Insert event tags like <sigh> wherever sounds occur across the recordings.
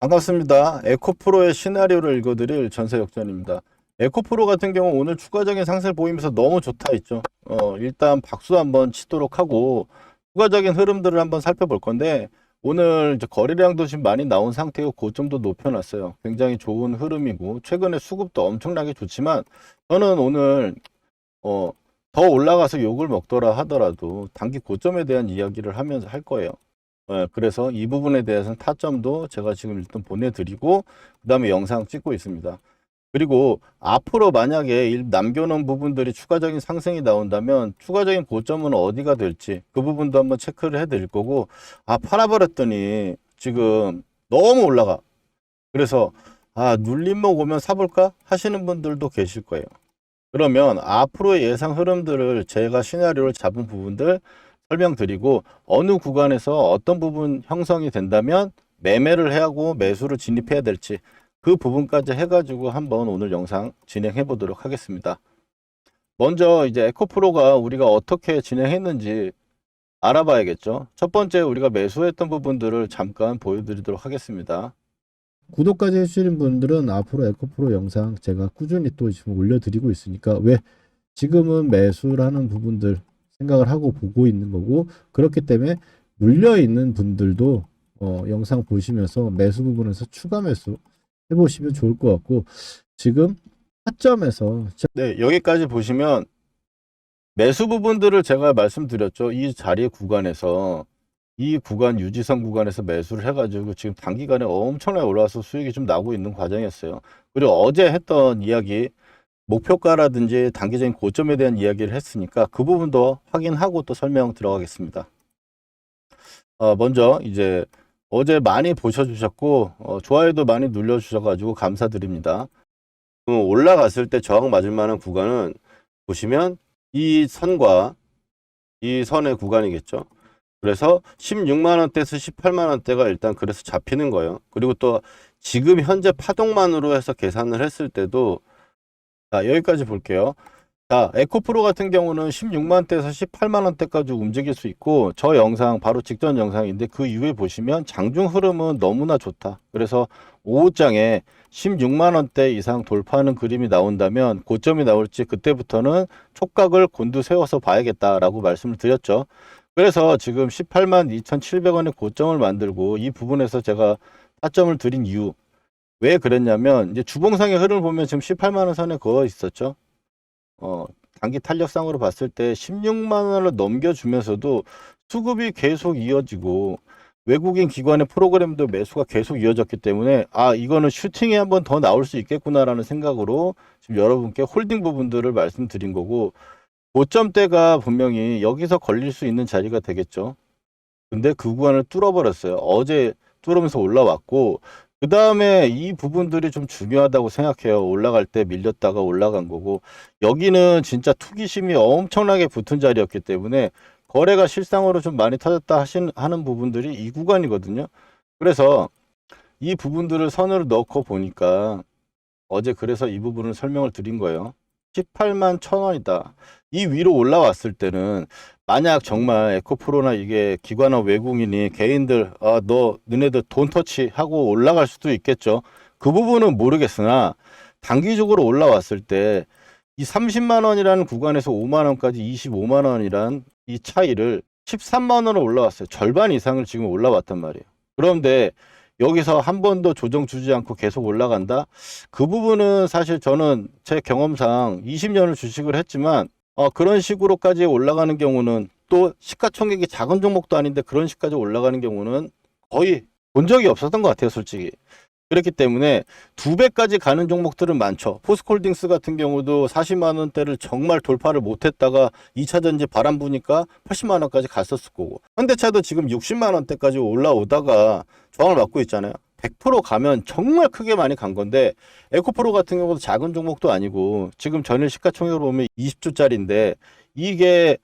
반갑습니다. 에코프로의 시나리오를 읽어드릴 전세 역전입니다. 에코프로 같은 경우 오늘 추가적인 상승을 보이면서 너무 좋다 했죠. 어, 일단 박수 한번 치도록 하고 추가적인 흐름들을 한번 살펴볼 건데 오늘 거래량도 지금 많이 나온 상태고 고점도 높여놨어요. 굉장히 좋은 흐름이고 최근에 수급도 엄청나게 좋지만 저는 오늘 어, 더 올라가서 욕을 먹더라 하더라도 단기 고점에 대한 이야기를 하면서 할 거예요. 예, 그래서 이 부분에 대해서는 타점도 제가 지금 일단 보내드리고 그 다음에 영상 찍고 있습니다. 그리고 앞으로 만약에 일- 남겨놓은 부분들이 추가적인 상승이 나온다면 추가적인 고점은 어디가 될지 그 부분도 한번 체크를 해드릴 거고 아 팔아버렸더니 지금 너무 올라가 그래서 아 눌림목 오면 사볼까 하시는 분들도 계실 거예요. 그러면 앞으로의 예상 흐름들을 제가 시나리오를 잡은 부분들 설명드리고 어느 구간에서 어떤 부분 형성이 된다면 매매를 해야 하고 매수를 진입해야 될지 그 부분까지 해가지고 한번 오늘 영상 진행해 보도록 하겠습니다. 먼저 이제 에코프로가 우리가 어떻게 진행했는지 알아봐야겠죠. 첫 번째 우리가 매수했던 부분들을 잠깐 보여드리도록 하겠습니다. 구독까지 해주시는 분들은 앞으로 에코프로 영상 제가 꾸준히 또 지금 올려드리고 있으니까 왜 지금은 매수라는 부분들 생각을 하고 보고 있는 거고 그렇기 때문에 물려 있는 분들도 어, 영상 보시면서 매수 부분에서 추가 매수 해보시면 좋을 것 같고 지금 타점에서 네, 여기까지 보시면 매수 부분들을 제가 말씀드렸죠. 이 자리 구간에서 이 구간 유지선 구간에서 매수를 해가지고 지금 단기간에 엄청나게 올라와서 수익이 좀 나고 있는 과정이었어요. 그리고 어제 했던 이야기 목표가라든지 단기적인 고점에 대한 이야기를 했으니까 그 부분도 확인하고 또 설명 들어가겠습니다. 어, 먼저 이제 어제 많이 보셔주셨고 어, 좋아요도 많이 눌러주셔가지고 감사드립니다. 그 올라갔을 때 저항 맞을 만한 구간은 보시면 이 선과 이 선의 구간이겠죠. 그래서 16만 원대에서 18만 원대가 일단 그래서 잡히는 거예요. 그리고 또 지금 현재 파동만으로 해서 계산을 했을 때도 자, 여기까지 볼게요. 자, 에코프로 같은 경우는 16만 원대에서 18만 원대까지 움직일 수 있고 저 영상 바로 직전 영상인데 그 이후에 보시면 장중 흐름은 너무나 좋다. 그래서 5장에 16만 원대 이상 돌파하는 그림이 나온다면 고점이 나올지 그때부터는 촉각을 곤두세워서 봐야겠다라고 말씀을 드렸죠. 그래서 지금 18만 2,700원의 고점을 만들고 이 부분에서 제가 타점을 드린 이유 왜 그랬냐면 이제 주봉상의 흐름을 보면 지금 18만 원 선에 그어 있었죠. 어, 단기 탄력상으로 봤을 때 16만 원을 넘겨주면서도 수급이 계속 이어지고 외국인 기관의 프로그램도 매수가 계속 이어졌기 때문에 아 이거는 슈팅이 한번 더 나올 수 있겠구나라는 생각으로 지금 여러분께 홀딩 부분들을 말씀드린 거고 고점대가 분명히 여기서 걸릴 수 있는 자리가 되겠죠. 근데 그 구간을 뚫어버렸어요. 어제 뚫으면서 올라왔고 그 다음에 이 부분들이 좀 중요하다고 생각해요. 올라갈 때 밀렸다가 올라간 거고 여기는 진짜 투기심이 엄청나게 붙은 자리였기 때문에 거래가 실상으로 좀 많이 터졌다 하신 하는 부분들이 이 구간이거든요. 그래서 이 부분들을 선으로 넣고 보니까 어제 그래서 이 부분을 설명을 드린 거예요. 18만 천 원이다. 이 위로 올라왔을 때는 만약 정말 에코프로나 이게 기관이나 외국인이 개인들 아 너 너네들 돈 터치 하고 올라갈 수도 있겠죠. 그 부분은 모르겠으나 단기적으로 올라왔을 때 이 30만 원이라는 구간에서 5만 원까지 25만 원이란 이 차이를 13만 원으로 올라왔어요. 절반 이상을 지금 올라왔단 말이에요. 그런데 여기서 한 번도 조정 주지 않고 계속 올라간다? 그 부분은 사실 저는 제 경험상 20년을 주식을 했지만 어, 그런 식으로까지 올라가는 경우는 또 시가총액이 작은 종목도 아닌데 그런 식까지 올라가는 경우는 거의 본 적이 없었던 것 같아요, 솔직히. 그렇기 때문에 두 배까지 가는 종목들은 많죠. 포스콜딩스 같은 경우도 40만 원대를 정말 돌파를 못했다가 2차 전지 바람 부니까 80만 원까지 갔었을 거고. 현대차도 지금 60만 원대까지 올라오다가 저항을 받고 있잖아요. 100% 가면 정말 크게 많이 간 건데 에코프로 같은 경우도 작은 종목도 아니고 지금 전일 시가총액으로 보면 20주짜리인데 이게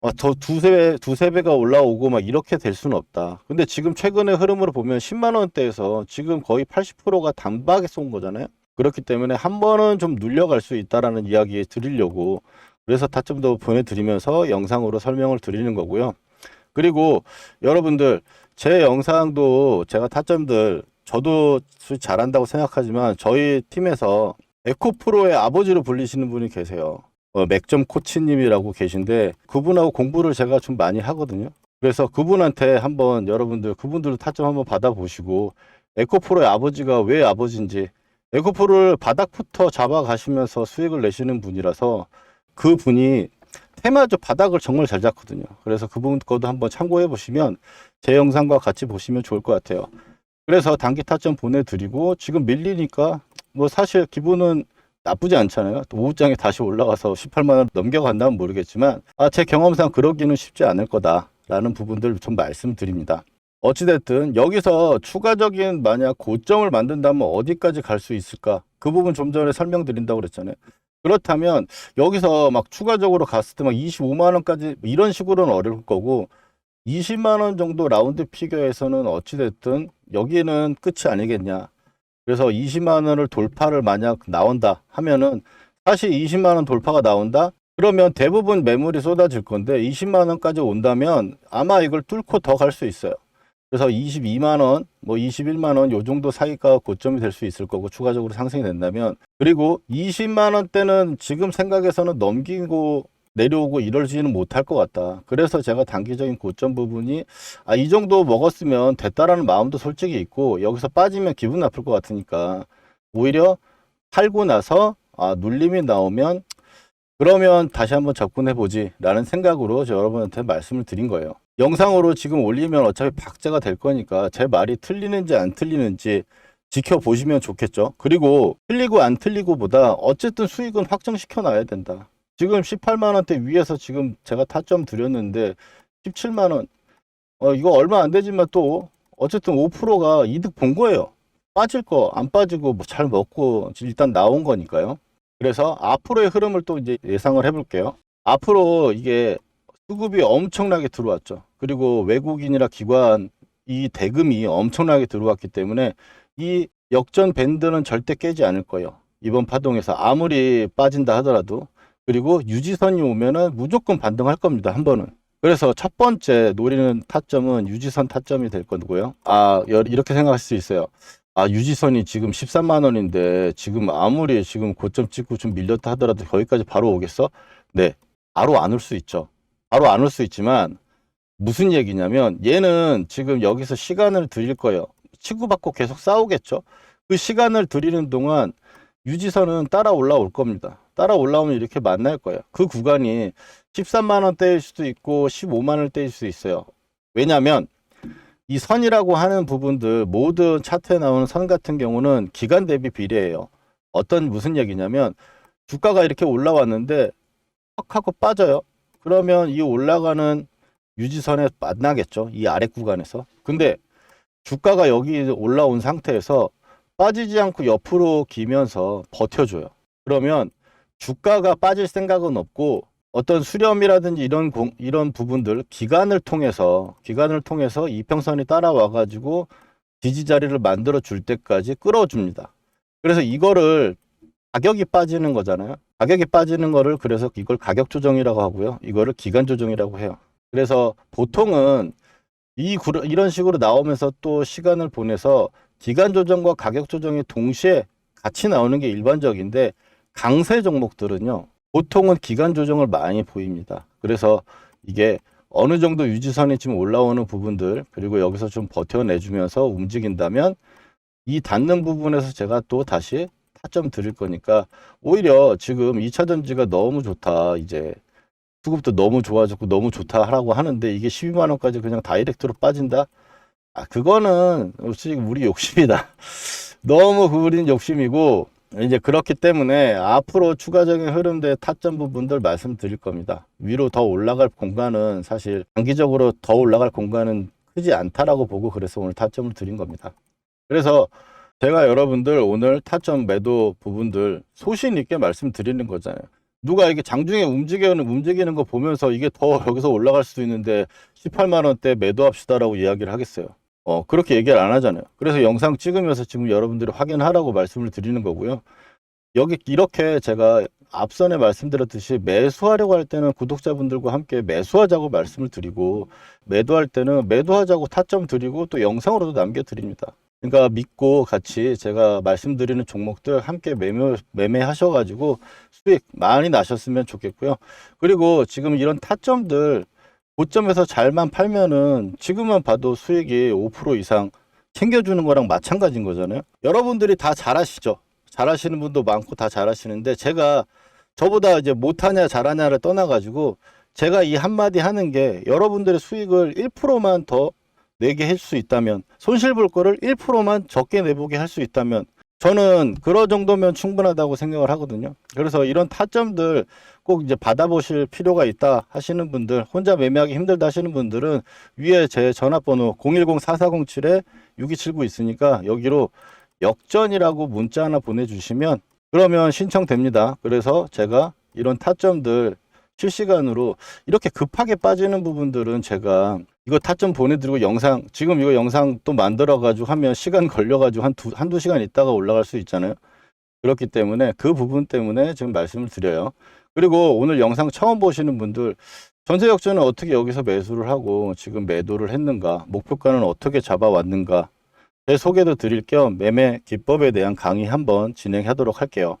어, 더 두세 배, 두세 배가 올라오고 막 이렇게 될 수는 없다. 근데 지금 최근의 흐름으로 보면 10만 원대에서 지금 거의 80%가 단박에 쏜 거잖아요. 그렇기 때문에 한 번은 좀 눌려갈 수 있다라는 이야기 드리려고 그래서 타점도 보내드리면서 영상으로 설명을 드리는 거고요. 그리고 여러분들 제 영상도 제가 타점들 저도 잘한다고 생각하지만 저희 팀에서 에코프로의 아버지로 불리시는 분이 계세요. 어, 맥점 코치님이라고 계신데 그분하고 공부를 제가 좀 많이 하거든요. 그래서 그분한테 한번 여러분들 그분들도 타점 한번 받아보시고 에코프로의 아버지가 왜 아버지인지 에코프로를 바닥부터 잡아 가시면서 수익을 내시는 분이라서 그 분이 테마적 바닥을 정말 잘 잡거든요. 그래서 그분 거도 한번 참고해 보시면 제 영상과 같이 보시면 좋을 것 같아요. 그래서 단기 타점 보내드리고 지금 밀리니까 뭐 사실 기분은 나쁘지 않잖아요. 또 오후장에 다시 올라가서 18만 원 넘겨간다면 모르겠지만 아, 제 경험상 그러기는 쉽지 않을 거다라는 부분들 좀 말씀드립니다. 어찌됐든 여기서 추가적인 만약 고점을 만든다면 어디까지 갈 수 있을까? 그 부분 좀 전에 설명드린다고 그랬잖아요. 그렇다면 여기서 막 추가적으로 갔을 때 막 25만 원까지 이런 식으로는 어려울 거고 20만 원 정도 라운드 피겨에서는 어찌 됐든 여기는 끝이 아니겠냐. 그래서 20만 원을 돌파를 만약 나온다 하면은 사실 20만 원 돌파가 나온다? 그러면 대부분 매물이 쏟아질 건데 20만 원까지 온다면 아마 이걸 뚫고 더 갈 수 있어요. 그래서 22만 원, 뭐 21만 원 요 정도 사이가 고점이 될 수 있을 거고 추가적으로 상승이 된다면 그리고 20만 원대는 지금 생각에서는 넘기고 내려오고 이러지는 못할 것 같다. 그래서 제가 단기적인 고점 부분이 아, 이 정도 먹었으면 됐다라는 마음도 솔직히 있고 여기서 빠지면 기분 나쁠 것 같으니까 오히려 팔고 나서 아, 눌림이 나오면 그러면 다시 한번 접근해 보지 라는 생각으로 저 여러분한테 말씀을 드린 거예요. 영상으로 지금 올리면 어차피 박제가 될 거니까 제 말이 틀리는지 안 틀리는지 지켜보시면 좋겠죠. 그리고 틀리고 안 틀리고보다 어쨌든 수익은 확정시켜 놔야 된다. 지금 18만 원대 위에서 지금 제가 타점 드렸는데 17만 원. 어 이거 얼마 안 되지만 또 어쨌든 5%가 이득 본 거예요. 빠질 거 안 빠지고 뭐 잘 먹고 일단 나온 거니까요. 그래서 앞으로의 흐름을 또 이제 예상을 해볼게요. 앞으로 이게 수급이 엄청나게 들어왔죠. 그리고 외국인이나 기관 이 대금이 엄청나게 들어왔기 때문에 이 역전 밴드는 절대 깨지 않을 거예요. 이번 파동에서 아무리 빠진다 하더라도 그리고 유지선이 오면은 무조건 반등할 겁니다. 한 번은. 그래서 첫 번째 노리는 타점은 유지선 타점이 될 거고요. 아, 여- 이렇게 생각할 수 있어요. 아, 유지선이 지금 13만 원인데 지금 아무리 지금 고점 찍고 좀 밀렸다 하더라도 거기까지 바로 오겠어? 네. 바로 안 올 수 있죠. 바로 안 올 수 있지만 무슨 얘기냐면 얘는 지금 여기서 시간을 드릴 거예요. 치고받고 계속 싸우겠죠. 그 시간을 드리는 동안 유지선은 따라 올라올 겁니다. 따라 올라오면 이렇게 만날 거예요. 그 구간이 13만 원대일 수도 있고 15만 원대일 수도 있어요. 왜냐하면 이 선이라고 하는 부분들 모든 차트에 나오는 선 같은 경우는 기간 대비 비례해요. 어떤 무슨 얘기냐면 주가가 이렇게 올라왔는데 확 하고 빠져요. 그러면 이 올라가는 유지선에 만나겠죠. 이 아래 구간에서. 근데 주가가 여기 올라온 상태에서 빠지지 않고 옆으로 기면서 버텨줘요. 그러면 주가가 빠질 생각은 없고 어떤 수렴이라든지 이런 공, 이런 부분들 기간을 통해서 기간을 통해서 이평선이 따라와 가지고 지지 자리를 만들어 줄 때까지 끌어줍니다. 그래서 이거를 가격이 빠지는 거잖아요. 가격이 빠지는 거를 그래서 이걸 가격 조정이라고 하고요. 이거를 기간 조정이라고 해요. 그래서 보통은 이 이런 식으로 나오면서 또 시간을 보내서 기간 조정과 가격 조정이 동시에 같이 나오는 게 일반적인데 강세 종목들은요. 보통은 기간 조정을 많이 보입니다. 그래서 이게 어느 정도 유지선이 지금 올라오는 부분들 그리고 여기서 좀 버텨내주면서 움직인다면 이 닿는 부분에서 제가 또 다시 타점 드릴 거니까 오히려 지금 2차 전지가 너무 좋다 이제 수급도 너무 좋아졌고 너무 좋다 하라고 하는데 이게 12만 원까지 그냥 다이렉트로 빠진다 아 그거는 솔직히 우리 욕심이다 <laughs> 너무 그린 욕심이고 이제 그렇기 때문에 앞으로 추가적인 흐름대 타점 부분들 말씀드릴 겁니다. 위로 더 올라갈 공간은 사실 단기적으로 더 올라갈 공간은 크지 않다라고 보고 그래서 오늘 타점을 드린 겁니다. 그래서 제가 여러분들 오늘 타점 매도 부분들 소신 있게 말씀드리는 거잖아요. 누가 이게 장중에 움직이는 움직이는 거 보면서 이게 더 여기서 올라갈 수도 있는데 18만 원대 매도합시다라고 이야기를 하겠어요. 어, 그렇게 얘기를 안 하잖아요. 그래서 영상 찍으면서 지금 여러분들이 확인하라고 말씀을 드리는 거고요. 여기 이렇게 제가 앞선에 말씀드렸듯이 매수하려고 할 때는 구독자분들과 함께 매수하자고 말씀을 드리고 매도할 때는 매도하자고 타점 드리고 또 영상으로도 남겨 드립니다. 그러니까 믿고 같이 제가 말씀드리는 종목들 함께 매매, 매매하셔가지고 수익 많이 나셨으면 좋겠고요. 그리고 지금 이런 타점들 고점에서 잘만 팔면은 지금만 봐도 수익이 5% 이상 챙겨주는 거랑 마찬가지인 거잖아요. 여러분들이 다 잘하시죠. 잘하시는 분도 많고 다 잘하시는데 제가 저보다 이제 못하냐 잘하냐를 떠나가지고 제가 이 한마디 하는 게 여러분들의 수익을 1%만 더 내게 할수 있다면 손실 볼 거를 1%만 적게 내보게 할 수 있다면 저는 그런 정도면 충분하다고 생각을 하거든요. 그래서 이런 타점들 꼭 이제 받아보실 필요가 있다 하시는 분들, 혼자 매매하기 힘들다 하시는 분들은 위에 제 전화번호 010-4407-6279 있으니까 여기로 역전이라고 문자 하나 보내주시면 그러면 신청됩니다. 그래서 제가 이런 타점들 실시간으로 이렇게 급하게 빠지는 부분들은 제가 이거 타점 보내드리고 영상 지금 이거 영상 또 만들어 가지고 하면 시간 걸려 가지고 한두 한두 시간 있다가 올라갈 수 있잖아요. 그렇기 때문에 그 부분 때문에 지금 말씀을 드려요. 그리고 오늘 영상 처음 보시는 분들 전세 역전은 어떻게 여기서 매수를 하고 지금 매도를 했는가 목표가는 어떻게 잡아왔는가 제 소개도 드릴 겸 매매 기법에 대한 강의 한번 진행하도록 할게요.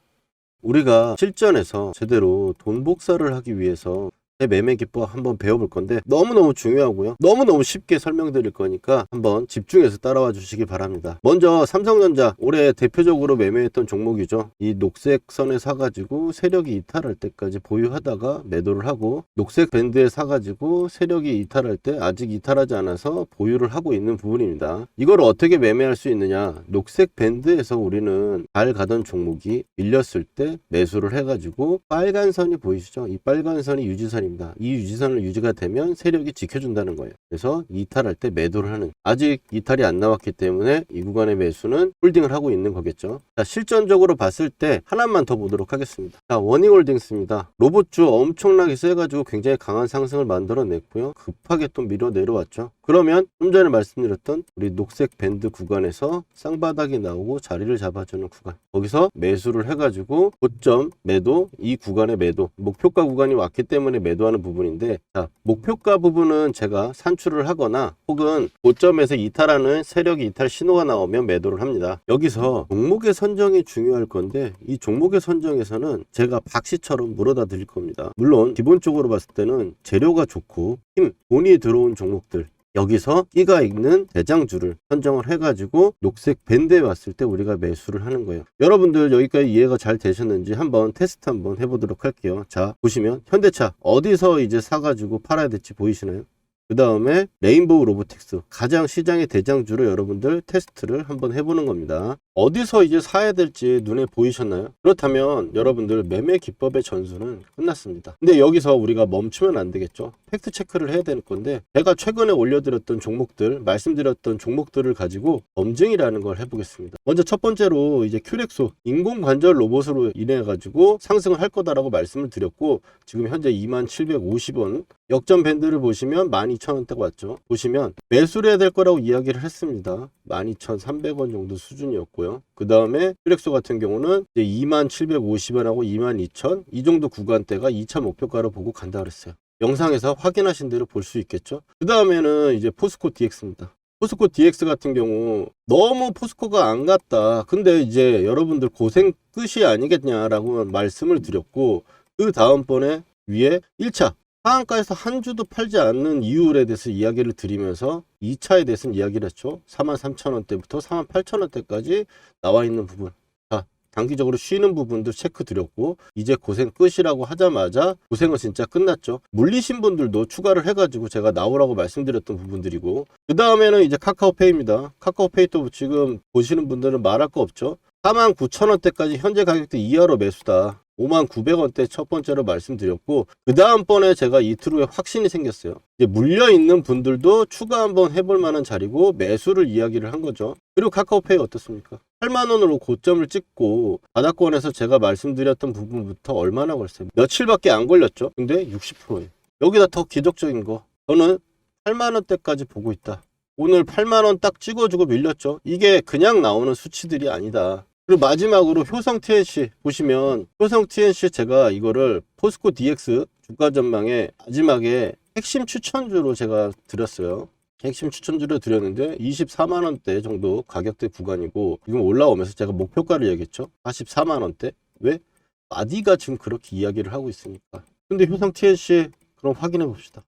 우리가 실전에서 제대로 돈 복사를 하기 위해서 제 매매 기법 한번 배워볼 건데 너무너무 중요하고요. 너무너무 쉽게 설명드릴 거니까 한번 집중해서 따라와 주시기 바랍니다. 먼저 삼성전자 올해 대표적으로 매매했던 종목이죠. 이 녹색 선에 사가지고 세력이 이탈할 때까지 보유하다가 매도를 하고 녹색 밴드에 사가지고 세력이 이탈할 때 아직 이탈하지 않아서 보유를 하고 있는 부분입니다. 이걸 어떻게 매매할 수 있느냐? 녹색 밴드에서 우리는 잘 가던 종목이 밀렸을 때 매수를 해가지고 빨간 선이 보이시죠? 이 빨간 선이 유지선 입니다. 이 유지선을 유지가 되면 세력이 지켜준다는 거예요. 그래서 이탈할 때 매도를 하는. 아직 이탈이 안 나왔기 때문에 이 구간의 매수는 홀딩을 하고 있는 거겠죠. 자, 실전적으로 봤을 때 하나만 더 보도록 하겠습니다. 자, 워닝홀딩스입니다. 로봇주 엄청나게 세가지고 굉장히 강한 상승을 만들어냈고요. 급하게 또 밀어 내려왔죠. 그러면 좀 전에 말씀드렸던 우리 녹색 밴드 구간에서 쌍바닥이 나오고 자리를 잡아주는 구간. 거기서 매수를 해가지고 고점 매도 이 구간의 매도 목표가 구간이 왔기 때문에 매도하는 부분인데 자 목표가 부분은 제가 산출을 하거나 혹은 고점에서 이탈하는 세력이 이탈 신호가 나오면 매도를 합니다. 여기서 종목의 선정이 중요할 건데 이 종목의 선정에서는 제가 박씨처럼 물어다 드릴 겁니다. 물론 기본적으로 봤을 때는 재료가 좋고 힘 돈이 들어온 종목들 여기서 끼가 있는 대장주를 선정을 해가지고 녹색 밴드에 왔을 때 우리가 매수를 하는 거예요. 여러분들 여기까지 이해가 잘 되셨는지 한번 테스트 한번 해보도록 할게요. 자 보시면 현대차 어디서 이제 사가지고 팔아야 될지 보이시나요? 그 다음에 레인보우 로보틱스 가장 시장의 대장주로 여러분들 테스트를 한번 해보는 겁니다. 어디서 이제 사야 될지 눈에 보이셨나요? 그렇다면 여러분들 매매 기법의 전수는 끝났습니다. 근데 여기서 우리가 멈추면 안 되겠죠. 팩트 체크를 해야 되는 건데 제가 최근에 올려드렸던 종목들 말씀드렸던 종목들을 가지고 검증이라는 걸 해보겠습니다. 먼저 첫 번째로 이제 큐렉소 인공관절 로봇으로 인해 가지고 상승을 할 거다라고 말씀을 드렸고 지금 현재 2750원 역전 밴드를 보시면 12,000원대가 왔죠. 보시면 매수를 해야 될 거라고 이야기를 했습니다. 12,300원 정도 수준이었고요. 그 다음에 퓨렉소 같은 경우는 이제 2750원하고 22,000, 이 정도 구간대가 2차 목표가로 보고 간다 그랬어요. 영상에서 확인하신 대로 볼 수 있겠죠. 그 다음에는 이제 포스코 DX입니다. 포스코 DX 같은 경우 너무 포스코가 안 갔다. 근데 이제 여러분들 고생 끝이 아니겠냐라고 말씀을 드렸고 그 다음번에 위에 1차 하한가에서 한 주도 팔지 않는 이유에 대해서 이야기를 드리면서 2차에 대해서는 이야기를 했죠. 43,000원대부터 48,000원대까지 나와 있는 부분. 자, 단기적으로 쉬는 부분들 체크 드렸고 이제 고생 끝이라고 하자마자 고생은 진짜 끝났죠. 물리신 분들도 추가를 해가지고 제가 나오라고 말씀드렸던 부분들이고 그 다음에는 이제 카카오페이입니다. 카카오페이 또 지금 보시는 분들은 말할 거 없죠. 49,000원대까지 현재 가격대 이하로 매수다. 59,900원대 첫 번째로 말씀드렸고 그 다음번에 제가 이틀 후에 확신이 생겼어요. 이제 물려 있는 분들도 추가 한번 해볼 만한 자리고 매수를 이야기를 한 거죠. 그리고 카카오페이 어떻습니까? 8만 원으로 고점을 찍고 바닥권에서 제가 말씀드렸던 부분부터 얼마나 걸렸어요? 며칠밖에 안 걸렸죠. 근데 60%예요. 여기다 더 기적적인 거 저는 8만 원대까지 보고 있다. 오늘 8만 원 딱 찍어주고 밀렸죠. 이게 그냥 나오는 수치들이 아니다. 그리고 마지막으로 효성 TNC 보시면 효성 TNC 제가 이거를 포스코 DX 주가 전망에 마지막에 핵심 추천주로 제가 드렸어요. 핵심 추천주를 드렸는데 24만 원대 정도 가격대 구간이고 지금 올라오면서 제가 목표가를 얘기했죠. 44만 원대. 왜? 아디가 지금 그렇게 이야기를 하고 있으니까. 근데 효성 TLC 그럼 확인해 봅시다.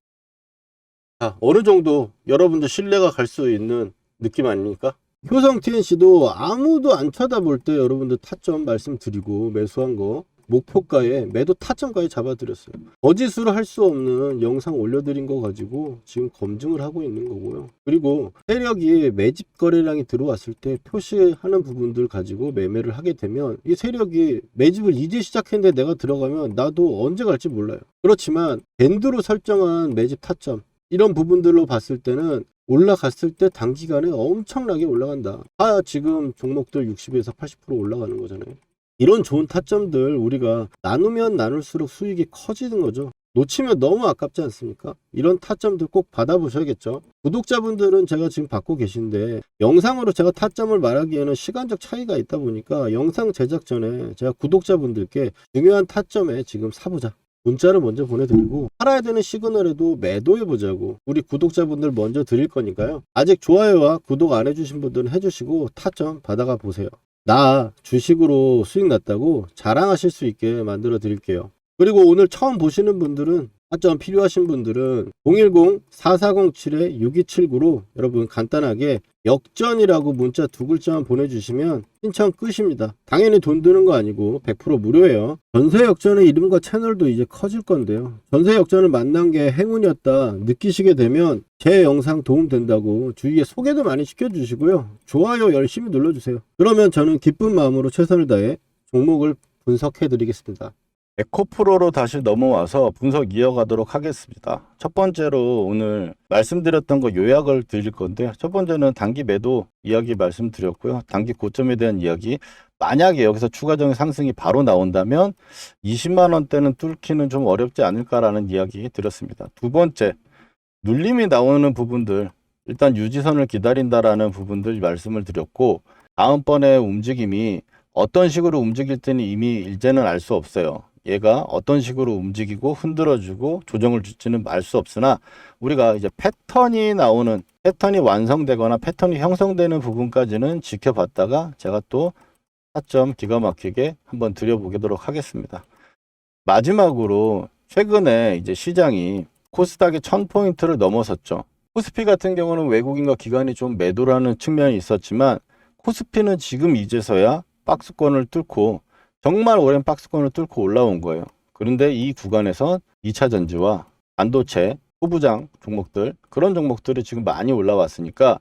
자, 어느 정도 여러분들 신뢰가 갈 수 있는 느낌 아닙니까? 효성 TNC도 아무도 안 쳐다볼 때 여러분들 타점 말씀드리고 매수한 거 목표가에 매도 타점까지 잡아드렸어요. 거짓으로 할수 없는 영상 올려드린 거 가지고 지금 검증을 하고 있는 거고요. 그리고 세력이 매집 거래량이 들어왔을 때 표시하는 부분들 가지고 매매를 하게 되면 이 세력이 매집을 이제 시작했는데 내가 들어가면 나도 언제 갈지 몰라요. 그렇지만 밴드로 설정한 매집 타점 이런 부분들로 봤을 때는 올라갔을 때 단기간에 엄청나게 올라간다. 아, 지금 종목들 60에서 80% 올라가는 거잖아요. 이런 좋은 타점들 우리가 나누면 나눌수록 수익이 커지는 거죠. 놓치면 너무 아깝지 않습니까? 이런 타점들 꼭 받아보셔야겠죠. 구독자분들은 제가 지금 받고 계신데 영상으로 제가 타점을 말하기에는 시간적 차이가 있다 보니까 영상 제작 전에 제가 구독자분들께 중요한 타점에 지금 사보자. 문자를 먼저 보내드리고 팔아야 되는 시그널에도 매도해 보자고 우리 구독자분들 먼저 드릴 거니까요. 아직 좋아요와 구독 안 해주신 분들은 해주시고 타점 받아가 보세요. 나 주식으로 수익 났다고 자랑하실 수 있게 만들어 드릴게요. 그리고 오늘 처음 보시는 분들은 타점 필요하신 분들은 010-4407-6279로 여러분 간단하게 역전이라고 문자 두 글자만 보내주시면 신청 끝입니다. 당연히 돈 드는 거 아니고 100% 무료예요. 전세 역전의 이름과 채널도 이제 커질 건데요. 전세 역전을 만난 게 행운이었다 느끼시게 되면 제 영상 도움 된다고 주위에 소개도 많이 시켜주시고요. 좋아요 열심히 눌러주세요. 그러면 저는 기쁜 마음으로 최선을 다해 종목을 분석해 드리겠습니다. 에코프로로 다시 넘어와서 분석 이어가도록 하겠습니다. 첫 번째로 오늘 말씀드렸던 거 요약을 드릴 건데 첫 번째는 단기 매도 이야기 말씀드렸고요. 단기 고점에 대한 이야기. 만약에 여기서 추가적인 상승이 바로 나온다면 20만 원대는 뚫기는 좀 어렵지 않을까라는 이야기 드렸습니다. 두 번째, 눌림이 나오는 부분들 일단 유지선을 기다린다라는 부분들 말씀을 드렸고 다음번에 움직임이 어떤 식으로 움직일 때는 이미 이제는 알 수 없어요. 얘가 어떤 식으로 움직이고 흔들어주고 조정을 줄지는 알 수 없으나 우리가 이제 패턴이 나오는 패턴이 완성되거나 패턴이 형성되는 부분까지는 지켜봤다가 제가 또 타점 기가 막히게 한번 드려보도록 하겠습니다. 마지막으로 최근에 이제 시장이 코스닥이 1000포인트를 넘어섰죠. 코스피 같은 경우는 외국인과 기관이 좀 매도라는 측면이 있었지만 코스피는 지금 이제서야 박스권을 뚫고 정말 오랜 박스권을 뚫고 올라온 거예요. 그런데 이 구간에서 2차 전지와 반도체, 후부장 종목들 그런 종목들이 지금 많이 올라왔으니까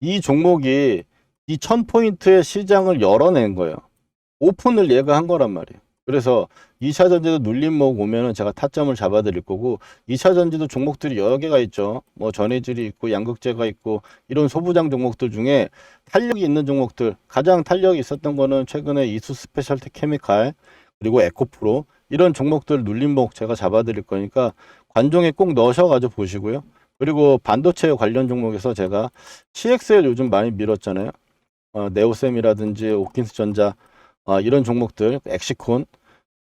이 종목이 이 1000포인트의 시장을 열어낸 거예요. 오픈을 얘가 한 거란 말이에요. 그래서 2차 전지도 눌림목 오면은 제가 타점을 잡아 드릴 거고 2차 전지도 종목들이 여러 개가 있죠. 뭐 전해질이 있고 양극재가 있고 이런 소부장 종목들 중에 탄력이 있는 종목들 가장 탄력이 있었던 거는 최근에 이수 스페셜티 케미칼 그리고 에코프로 이런 종목들 눌림목 제가 잡아 드릴 거니까 관종에 꼭 넣으셔 가지고 보시고요. 그리고 반도체 관련 종목에서 제가 CXL 요즘 많이 밀었잖아요. 어, 네오셈이라든지 오킨스 전자 어, 이런 종목들 엑시콘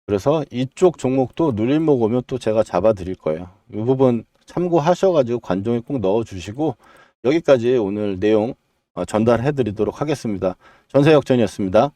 그래서 이쪽 종목도 눌림목 오면 또 제가 잡아 드릴 거예요. 이 부분 참고하셔 가지고 관종에 꼭 넣어 주시고 여기까지 오늘 내용 어, 전달해 드리도록 하겠습니다. 전세 역전이었습니다.